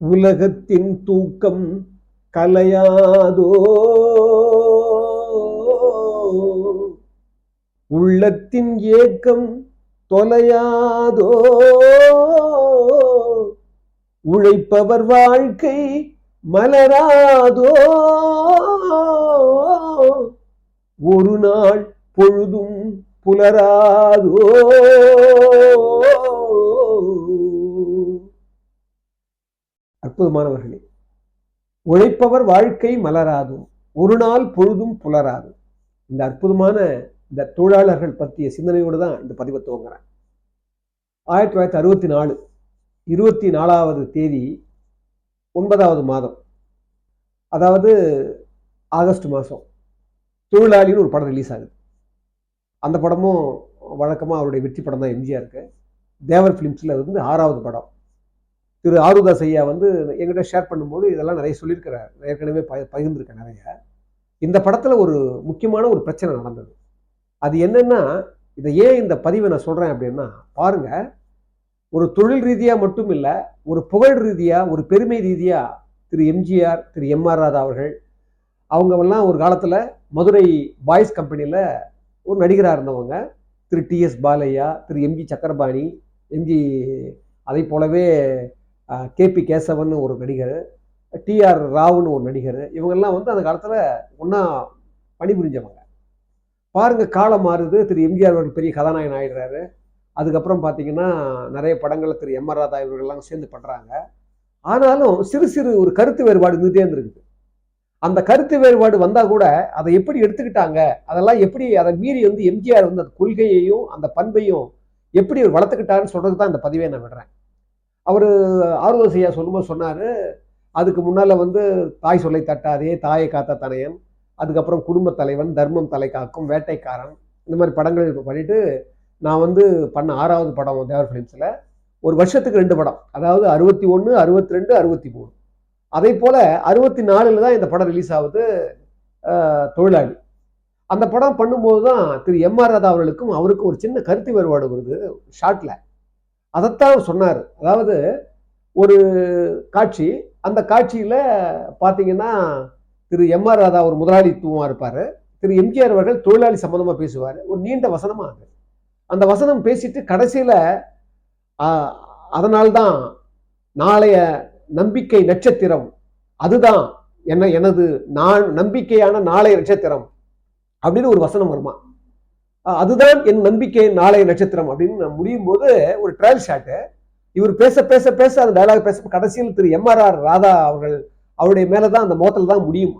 உலகத்தின் தூக்கம் கலையாதோ? உள்ளத்தின் ஏக்கம் தொலையாதோ? உழைப்பவர் வாழ்க்கை மலராதோ? ஒரு நாள் பொழுதும் புலராதோ? அற்புதமானவர்களே. உழைப்பவர் வாழ்க்கை மலராது ஒரு நாள் பொழுதும் புலராது. இந்த அற்புதமான இந்த தொழிலாளர்கள் பற்றிய சிந்தனையோடு தான் இந்த பதிவை துவங்குறேன். ஆயிரத்தி தொள்ளாயிரத்தி அறுபத்தி நாலு இருபத்தி நாலாவது தேதி ஒன்பதாவது மாதம். அதாவது ஆகஸ்ட் மாதம் தொழிலாளின்னு ஒரு படம் ரிலீஸ் ஆகுது. அந்த படமும் வழக்கமாக அவருடைய வெற்றி படம் தான் எம்ஜிஆருக்கு. தேவர் ஃபிலிம்ஸில் வந்து ஆறாவது படம். திரு ஆருதாஸ் ஐயா வந்து எங்கிட்ட ஷேர் பண்ணும்போது இதெல்லாம் நிறைய சொல்லியிருக்கிறார். ஏற்கனவே ப பகிர்ந்திருக்கேன் நிறைய. இந்த படத்தில் ஒரு முக்கியமான ஒரு பிரச்சனை நடந்தது. அது என்னென்னா இதை ஏன் இந்த பதிவை நான் சொல்கிறேன் அப்படின்னா பாருங்கள் ஒரு தொழில் ரீதியாக மட்டும் இல்லை ஒரு புகழ் ரீதியாக ஒரு பெருமை ரீதியாக திரு எம்ஜிஆர் திரு எம்ஆர் ராதா அவர்கள் அவங்கெல்லாம் ஒரு காலத்தில் மதுரை பாய்ஸ் கம்பெனியில் ஒரு நடிகராக இருந்தவங்க. Thiru TS Balaiah Thiru MG Chakrapani MG அதை போலவே கேபி கேசவன் ஒரு நடிகர் டிஆர் ராவ்னு ஒரு நடிகர் இவங்கெல்லாம் வந்து அந்த காலத்தில் ஒன்றா பணிபுரிஞ்சவங்க. பாருங்கள் காலம் மாறுது. திரு எம்ஜிஆர் ஒரு பெரிய கதாநாயகன் ஆயிடுறாரு. அதுக்கப்புறம் பார்த்தீங்கன்னா நிறைய படங்கள் திரு எம் ஆர் ராதா இவர்கள்லாம் சேர்ந்து பண்ணுறாங்க ஆனாலும் சிறு சிறு ஒரு கருத்து வேறுபாடு இருந்துகிட்டே இருந்திருக்குது. அந்த கருத்து வேறுபாடு வந்தால் கூட அதை எப்படி எடுத்துக்கிட்டாங்க? அதெல்லாம் எப்படி அதை மீறி வந்து எம்ஜிஆர் வந்து அந்த கொள்கையையும் அந்த பண்பையும் எப்படி ஒரு வளர்த்துக்கிட்டாருன்னு சொல்கிறது தான் இந்த பதிவை நான் விடுறேன். அவர் ஆர்வசையாக சொல்லும்போது சொன்னார் அதுக்கு முன்னால் வந்து தாய் சொல்லை தட்டாதே தாயை காத்த தனையன் அதுக்கப்புறம் குடும்ப தலைவன் தர்மம் தலை காக்கும் வேட்டைக்காரன் இந்த மாதிரி படங்கள் பண்ணிவிட்டு நான் வந்து பண்ண ஆறாவது படம் தேவர் ஃபிலிம்ஸில் ஒரு வருஷத்துக்கு ரெண்டு படம் அதாவது அறுபத்தி ஒன்று அறுபத்தி ரெண்டு அறுபத்தி மூணு. அதே போல் அறுபத்தி நாலில் தான் இந்த படம் ரிலீஸ் ஆகுது தொழிலாளி. அந்த படம் பண்ணும்போது தான் திரு எம் ஆர் ராதா அவர்களுக்கும் அவருக்கும் ஒரு சின்ன கருத்து வேறுபாடு வருது ஷார்ட்டில் அதைத்தான் சொன்னார். அதாவது ஒரு காட்சி அந்த காட்சியில் பார்த்தீங்கன்னா திரு எம் ஆர் ராதா ஒரு முதலாளித்துவமாக இருப்பார். திரு எம்ஜிஆர் அவர்கள் தொழிலாளி சம்மந்தமாக பேசுவார். ஒரு நீண்ட வசனமாக அது. அந்த வசனம் பேசிட்டு கடைசியில் அதனால்தான் நாளைய நம்பிக்கை நட்சத்திரம் அதுதான். என்ன எனது நான் நம்பிக்கையான நாளைய நட்சத்திரம் அப்படின்னு ஒரு வசனம் வருமா? அதுதான் என் நம்பிக்கை நாளைய நட்சத்திரம் அப்படின்னு முடியும் போது ஒரு ட்ரையல் ஷாட்டு இவர் பேச பேச பேச அந்த டைலாக் பேச கடைசியில் திரு எம்ஆர்ஆர் ராதா அவர்கள் அவருடைய மேலே தான் அந்த மோத்தல் தான் முடியும்.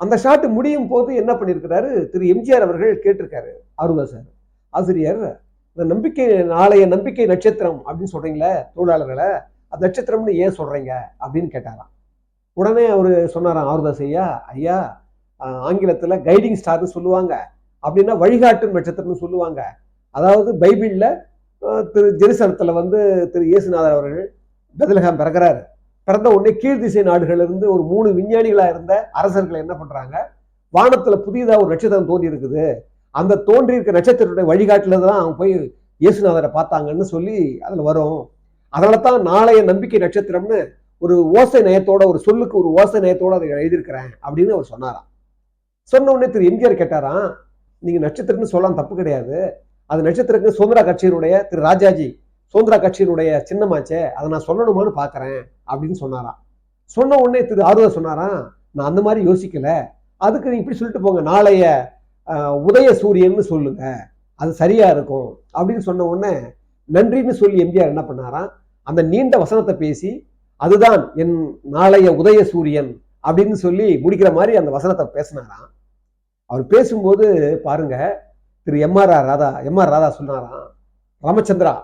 அந்த ஷாட்டு முடியும் போது என்ன பண்ணியிருக்கிறாரு? திரு எம்ஜிஆர் அவர்கள் கேட்டிருக்காரு அருதா சார் ஆசிரியர் இந்த நம்பிக்கை நாளைய நம்பிக்கை நட்சத்திரம் அப்படின்னு சொல்கிறீங்களே தொழிலாளர்களை அந்த நட்சத்திரம்னு ஏன் சொல்கிறீங்க அப்படின்னு கேட்டாராம். உடனே அவர் சொன்னாராம் ஆருதாஸ் ஐயா ஐயா ஆங்கிலத்தில் கைடிங் ஸ்டார்னு சொல்லுவாங்க. அப்படின்னா வழிகாட்டு நட்சத்திரம்னு சொல்லுவாங்க. அதாவது பைபிளில் திரு ஜெருசலத்தில் வந்து திரு இயேசுநாதர் அவர்கள் பெதலகம் பிறகுறாரு பிறந்த உடனே கீழ் திசை நாடுகளிலிருந்து இருந்து ஒரு மூணு விஞ்ஞானிகளாக இருந்த அரசர்களை என்ன பண்ணுறாங்க வானத்தில் புதியதாக ஒரு நட்சத்திரம் தோன்றி இருக்குது. அந்த தோன்றி இருக்க நட்சத்திரத்துடைய வழிகாட்டில் தான் அவங்க போய் இயேசுநாதரை பார்த்தாங்கன்னு சொல்லி அதில் வரும். அதனால தான் நாளைய நம்பிக்கை நட்சத்திரம்னு ஒரு ஓசை நயத்தோட ஒரு சொல்லுக்கு ஒரு ஓசை நயத்தோட அதை எழுதியிருக்கிறேன் அப்படின்னு அவர் சொன்னாராம். சொன்ன உடனே திரு எம்ஜிஆர் கேட்டாராம் நீங்கள் நட்சத்திரம்னு சொல்லலாம் தப்பு கிடையாது. அது நட்சத்திரக்கு சுதந்திரா கட்சியினுடைய திரு ராஜாஜி சுதந்திரா கட்சியினுடைய சின்னமாச்சே அதை நான் சொல்லணுமான்னு பார்க்குறேன் அப்படின்னு சொன்னாராம் சொன்ன உடனே திரு ஆறுதல் சொன்னாராம் நான் அந்த மாதிரி யோசிக்கல. அதுக்கு நீ இப்படி சொல்லிட்டு போங்க நாளைய உதய சூரியன்னு சொல்லுங்க அது சரியா இருக்கும் அப்படின்னு சொன்ன உடனே நன்றின்னு சொல்லி எம்ஜிஆர் என்ன பண்ணாராம் அந்த நீண்ட வசனத்தை பேசி அதுதான் என் நாளைய உதய சூரியன் அப்படின்னு சொல்லி முடிக்கிற மாதிரி அந்த வசனத்தை பேசினாராம் அவர் பேசும்போது பாருங்க Thiru M R R Radha M R Radha சொன்னாராம் ராமச்சந்திரா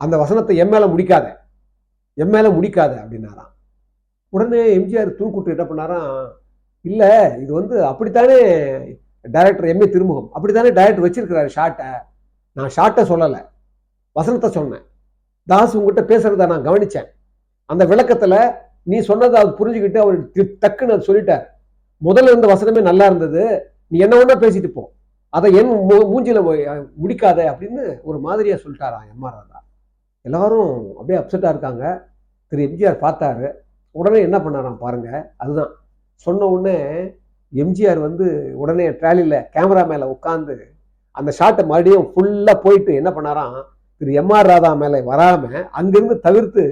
அந்த வசனத்தை எம் முடிக்காத எம் முடிக்காத அப்படின்னாராம். உடனே எம்ஜிஆர் தூக்குட்டு என்ன பண்ணாராம் இல்லை இது வந்து அப்படித்தானே டைரக்டர் எம்ஏ திருமுகம் அப்படித்தானே டைரக்டர் வச்சிருக்கிறாரு ஷார்ட்டை நான் ஷார்ட்டை சொல்லலை வசனத்தை சொன்னேன். தாஸ் உங்ககிட்ட பேசுறத நான் கவனிச்சேன். அந்த விளக்கத்தில் நீ சொன்னதை அவர் புரிஞ்சுக்கிட்டு அவர் டக்குன்னு அது சொல்லிட்டார். முதல்ல இருந்த வசனமே நல்லா இருந்தது. நீ என்ன ஒன்றா பேசிட்டு போ. அதை என் மூஞ்சியில் முடிக்காத அப்படின்னு ஒரு மாதிரியாக சொல்லிட்டாராம் எம்ஆர் ராதா. எல்லாரும் அப்படியே அப்செட்டாக இருக்காங்க. திரு எம்ஜிஆர் பார்த்தாரு. உடனே என்ன பண்ணாராம் பாருங்க. அதுதான். சொன்ன உடனே எம்ஜிஆர் வந்து உடனே ட்ராலியில் கேமரா மேலே உட்காந்து அந்த ஷாட்டை மறுபடியும் ஃபுல்லாக போயிட்டு என்ன பண்ணாராம்? திரு எம்ஆர் ராதா மேலே வராமல் அங்கேருந்து தவிர்த்து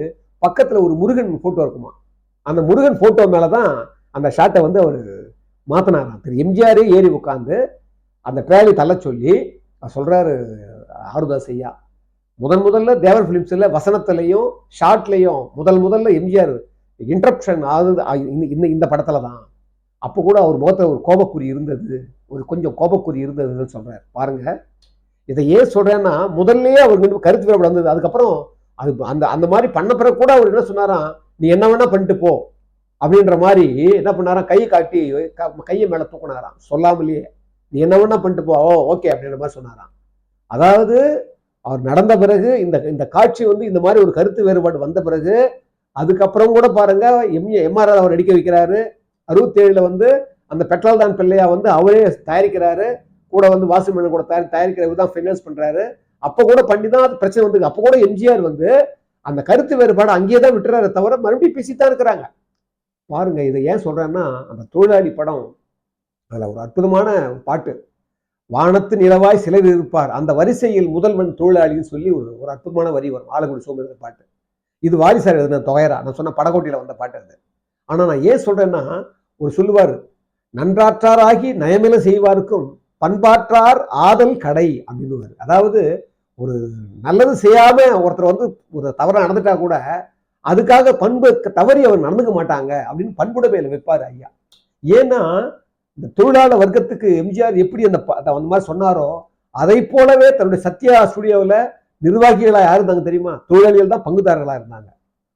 பக்கத்தில் ஒரு முருகன் ஃபோட்டோ இருக்குமா அந்த முருகன் ஃபோட்டோ மேலே தான் அந்த ஷாட்டை வந்து அவர் மாற்றினாராம் திரு எம்ஜிஆரே ஏறி உட்காந்து அந்த ட்ராலி தள்ள சொல்லி சொல்கிறாரு ஆருதாஸ் ஐயா முதன் முதல்ல தேவர் ஃபிலிம்ஸில் வசனத்துலையும் ஷார்ட்லேயும் முதல் முதல்ல எம்ஜிஆர் இன்ட்ரப்ஷன் ஆகுது இந்த- இந்த இந்த தான். அப்போ கூட அவர் முகத்தில் ஒரு கோபக்குறி இருந்தது ஒரு கொஞ்சம் கோபக்குறி இருந்ததுன்னு சொல்கிறார் பாருங்கள் இதை ஏன் சொல்கிறேன்னா முதல்லையே அவருக்கு கருத்து வேறுபாடு வந்தது. அதுக்கப்புறம் அது அந்த அந்த மாதிரி பண்ண பிறகு கூட அவர் என்ன சொன்னாராம் நீ என்ன வேணால் பண்ணிட்டு போ அப்படின்ற மாதிரி என்ன பண்ணாராம் கை காட்டி க- கையை மேலே தூக்குனாராம். சொல்லாமலேயே. நீ என்ன வேணா பண்ணிட்டு போ ஓகே அப்படின்ற மாதிரி சொன்னாராம். அதாவது அவர் நடந்த பிறகு இந்த இந்த காட்சி வந்து இந்த மாதிரி ஒரு கருத்து வேறுபாடு வந்த பிறகு அதுக்கப்புறம் கூட பாருங்க எம் எம்ஆர் அவர் நடிக்க வைக்கிறாரு. அறுபத்தேழுல வந்து அந்த பெட்ரோல் தான் பிள்ளையா வந்து அவரே தயாரிக்கிறாரு. கூட வந்து வாசுமேனன் கூட தயாரி தயாரிக்கிறவர் தான் ஃபைனான்ஸ் பண்றாரு. அப்போ கூட பண்ணி தான் அது பிரச்சனை வந்து அப்போ கூட எம்ஜிஆர் வந்து அந்த கருத்து வேறுபாடு அங்கேயே தான் விட்டுறாரு தவிர மறுபடியும் பேசித்தான் இருக்கிறாங்க. பாருங்க இதை ஏன் சொல்றேன்னா அந்த தொழிலாளி படம் அதில் ஒரு அற்புதமான பாட்டு. வானத்து நிலவாய் சிலர் இருப்பார். அந்த வரிசையில் முதல்வன் தொழிலாளின்னு சொல்லி ஒரு ஒரு அற்புதமான வரி வரும். ஆலங்குடி சோமேந்திர பாட்டு. இது வாரிசார் எழுதின தொகையரா நான் சொன்ன படகோட்டியில் வந்த பாட்டு அது. ஆனால் நான் ஏன் சொல்றேன்னா ஒரு சொல்லுவார் நன்றாற்றாராகி நயமில செய்வாருக்கும் பண்பாற்றார் ஆதல் கடை அப்படின்னு அதாவது ஒரு நல்லது செய்யாம ஒருத்தர் வந்து ஒரு தவறு நடந்துட்டா கூட அதுக்காக பண்பு தவறி அவர் நடந்துக்க மாட்டாங்க அப்படின்னு பண்புடைமையில வைப்பார் ஐயா. ஏன்னா இந்த தொழிலாளர் வர்க்கத்துக்கு எம்ஜிஆர் எப்படி அந்த ப- அந்த அந்த மாதிரி சொன்னாரோ அதை போலவே தன்னுடைய சத்யா ஸ்டுடியோவில் நிர்வாகிகளாக யார் இருந்தாங்க தெரியுமா? தொழிலாளிகள் தான் பங்குதாரர்களாக இருந்தாங்க.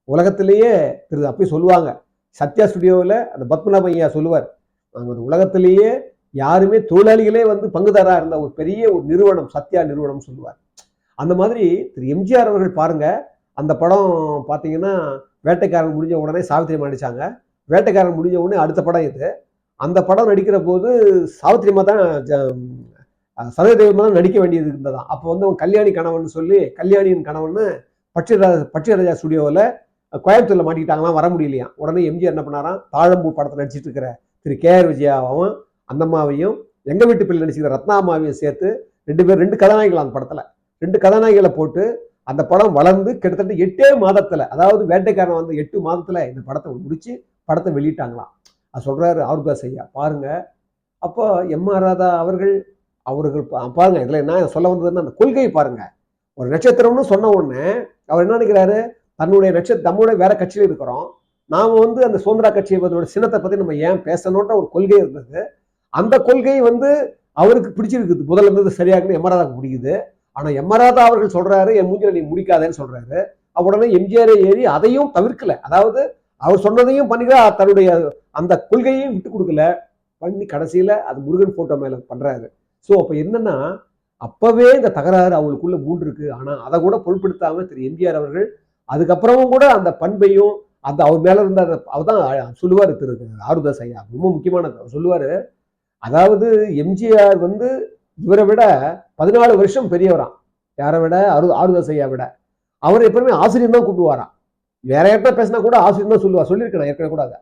உலகத்திலேயே திரு அப்படி சொல்லுவாங்க. சத்யா ஸ்டுடியோவில் அந்த பத்மநாப ஐயா சொல்லுவார் நாங்கள் அந்த உலகத்திலேயே யாருமே தொழிலாளிகளே வந்து பங்குதாராக இருந்த ஒரு பெரிய ஒரு நிறுவனம் சத்யா நிறுவனம் சொல்லுவார். அந்த மாதிரி திரு எம்ஜிஆர் அவர்கள் பாருங்கள் அந்த படம் பார்த்தீங்கன்னா வேட்டைக்காரன் முடிஞ்ச உடனே சாவித்திரி நடித்தாங்க வேட்டைக்காரன் முடிஞ்ச உடனே அடுத்த படம் இது. அந்த படம் நடிக்கிற போது சாவித்திரிமா தான் சதயதேவமா தான் நடிக்க வேண்டியது இருந்ததாம். அப்போ வந்து அவன் கல்யாணி கணவன் சொல்லி கல்யாணியின் கணவன் பட்சிராஜா பட்சிராஜா ஸ்டுடியோவில் கோயம்புத்தூரில் மாட்டிக்கிட்டாங்களாம் வர முடியலையாம். உடனே எம்ஜிஆர் என்ன பண்ணாராம் தாழம்பூ படத்தை நடிச்சிட்டு இருக்கிற திரு கே ஆர் விஜயாவும் அந்தம்மாவையும் எங்கள் வீட்டு பிள்ளை நடிச்சுக்கிற ரத்னாமாவையும் சேர்த்து ரெண்டு பேர் ரெண்டு கதாநாயகிகள் அந்த படத்தில். ரெண்டு கதாநாயகிகளை போட்டு அந்த படம் வளர்ந்து கிட்டத்தட்ட எட்டே மாதத்தில் அதாவது வேட்டைக்காரன் வந்து எட்டு மாதத்தில் இந்த படத்தை முடித்து படத்தை வெளியிட்டாங்களாம். அது சொல்கிறாரு ஆருதாஸ் ஐயா பாருங்கள் அப்போ எம் ஆர் ராதா அவர்கள் அவர்கள் பா- இதில் என்ன சொல்ல வந்ததுன்னா அந்த கொள்கையை பாருங்கள் ஒரு நட்சத்திரம்னு சொன்ன உடனே அவர் என்ன நினைக்கிறாரு? தன்னுடைய நட்சத்திர நம்மளுடைய வேற கட்சியில இருக்கிறோம். நாம் வந்து அந்த சுதந்திரா கட்சியை பத்தியோட சின்னத்தை பற்றி நம்ம ஏன் பேசணுன்ற ஒரு கொள்கை இருந்தது. அந்த கொள்கை வந்து அவருக்கு பிடிச்சிருக்குது. முதல்ல இருந்தது சரியாகுன்னு எமராதாக்கு பிடிக்குது. ஆனால் எம்மராதா அவர்கள் சொல்றாரு என் மூஞ்சில நீ முடிக்காதேன்னு சொல்றாரு உடனே எம்ஜிஆர் ஏறி அதையும் தவிர்க்கல அதாவது அவர் சொன்னதையும் பண்ணிக்கிற தன்னுடைய அந்த கொள்கையையும் விட்டு கொடுக்கல பண்ணி கடைசியில அது முருகன் ஃபோட்டோ மேலே பண்றாரு ஸோ அப்போ என்னன்னா அப்போவே இந்த தகராறு அவங்களுக்குள்ள மூன்று இருக்கு அதை கூட பொருட்படுத்தாமல் திரு எம்ஜிஆர் அவர்கள் அதுக்கப்புறமும் கூட அந்த பண்பையும் அந்த அவர் மேல இருந்த அவர் தான் சொல்லுவார் திரு ஆருதாஸ் ஐயா ரொம்ப முக்கியமானது அவர் சொல்லுவாரு அதாவது எம்ஜிஆர் வந்து இவரை விட பதினாலு வருஷம் பெரியவராம். யாரை விட? அரு ஆருதாஸ் விட. அவர் எப்பவுமே ஆசிரியர் தான் கூப்பிடுவாராம். வேற யார்கிட்ட பேசினா கூட ஆசிரியர் தான் சொல்லுவார் சொல்லியிருக்கேன் ஏற்கனவே கூட அதை.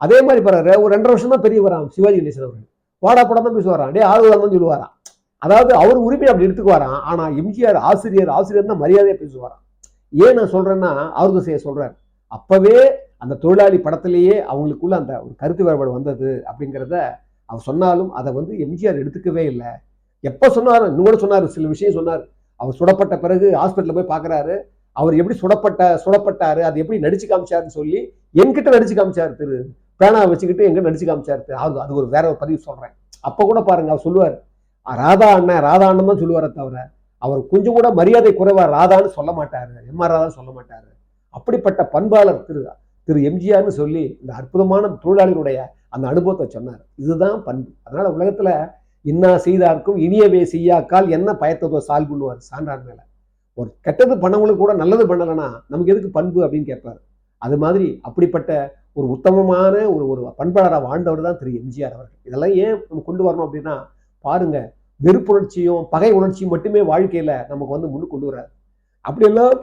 அதே மாதிரி பாரு ஒரு ரெண்டரை வருஷம் தான் பெரியவராம் சிவாஜி கணேசன் அவர்கள். வாடா படம் தான் பேசுவாராம் டே ஆறுதல் தான் சொல்லுவாராம். அதாவது அவர் உரிமை அப்படி எடுத்துக்குவாராம் ஆனால் எம்ஜிஆர் ஆசிரியர் ஆசிரியர் தான் மரியாதையாக பேசுவாராம். ஏன் நான் சொல்கிறேன்னா ஆறுதல் செய்ய அப்போவே அந்த தொழிலாளி படத்திலேயே அவங்களுக்குள்ள அந்த ஒரு கருத்து வேறுபாடு வந்தது அப்படிங்கிறத அவர் சொன்னாலும் அதை வந்து எம்ஜிஆர் எடுத்துக்கவே இல்லை. எப்போ சொன்னார்? இன்னும் கூட சொன்னார் சில விஷயம் சொன்னார். அவர் சுடப்பட்ட பிறகு ஹாஸ்பிட்டலில் போய் பார்க்குறாரு அவர் எப்படி சுடப்பட்ட சுடப்பட்டாரு அது எப்படி நடிச்சு காமிச்சாருன்னு சொல்லி என்கிட்ட நடிச்சு காமிச்சார் திரு. பேனா வச்சுக்கிட்டு எங்க நடிச்சு காமிச்சார் திரு. அது அது ஒரு வேற ஒரு பதிவு சொல்றேன். அப்போ கூட பாருங்க அவர் சொல்லுவார். ராதா அண்ணன் ராதா அண்ணன் தான் சொல்லுவாரே தவிர அவர் கொஞ்சம் கூட மரியாதை குறைவா ராதான்னு சொல்ல மாட்டாரு. எம்ஆர் ராதான்னு சொல்ல மாட்டாரு. அப்படிப்பட்ட பண்பாளர் திரு திரு எம்ஜிஆர்னு சொல்லி இந்த அற்புதமான தொழிலாளிகளுடைய அந்த அனுபவத்தை சொன்னார். இதுதான் பண்பு. அதனால உலகத்துல இன்னா செய்தார்க்கும் இனியவே செய்யாக்கால் என்ன பயத்ததோ சால் பண்ணுவார் சான்றார் மேல. ஒரு கெட்டது பண்ணவங்களுக்கு கூட நல்லது பண்ணலைன்னா நமக்கு எதுக்கு பண்பு அப்படின்னு கேட்பாரு. அது மாதிரி அப்படிப்பட்ட ஒரு உத்தமமான ஒரு ஒரு பண்பாளராக வாழ்ந்தவர் தான் திரு எம்ஜிஆர் அவர்கள். இதெல்லாம் ஏன் நம்ம கொண்டு வரணும் அப்படின்னா பாருங்க வெறுப்புணர்ச்சியும் பகை உணர்ச்சியும் மட்டுமே வாழ்க்கையில நமக்கு வந்து முன்னு கொண்டு வராது அப்படியெல்லாம்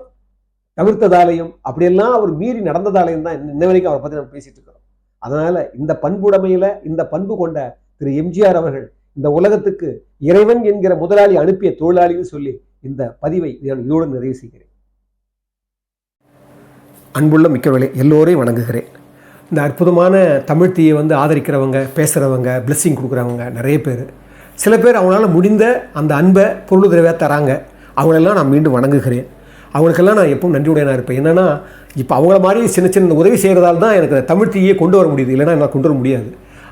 தவிர்த்ததாலையும் அப்படியெல்லாம் அவர் மீறி நடந்ததாலையும் தான் இன்ன வரைக்கும் அவரை பற்றி நம்ம பேசிட்டு இருக்கிறோம். அதனால இந்த பண்புடைமையில இந்த பண்பு கொண்ட திரு எம்ஜிஆர் அவர்கள் இந்த உலகத்துக்கு இறைவன் என்கிற முதலாளி அனுப்பிய தொழிலாளின்னு சொல்லி இந்த பதிவை நான் இதோடு நிறைவு செய்கிறேன். அன்புள்ள மிக்கவர்களே எல்லோரையும் வணங்குகிறேன். இந்த அற்புதமான தமிழ்த்தியை வந்து ஆதரிக்கிறவங்க பேசுகிறவங்க பிளெஸ்ஸிங் கொடுக்குறவங்க நிறைய பேர். சில பேர் அவங்களால முடிந்த அந்த அன்பை பொருளுதவியாக தராங்க. அவங்களெல்லாம் நான் மீண்டும் வணங்குகிறேன். அவங்களுக்கெல்லாம் நான் எப்பவும் நன்றியுடையனாக இருப்பேன். என்னென்னா இப்போ அவங்கள மாதிரி சின்ன சின்ன உதவி செய்கிறதால தான் எனக்கு தமிழ் தீயை கொண்டு வர முடியுது. இல்லைன்னா என்னால் கொண்டு வர முடியாது.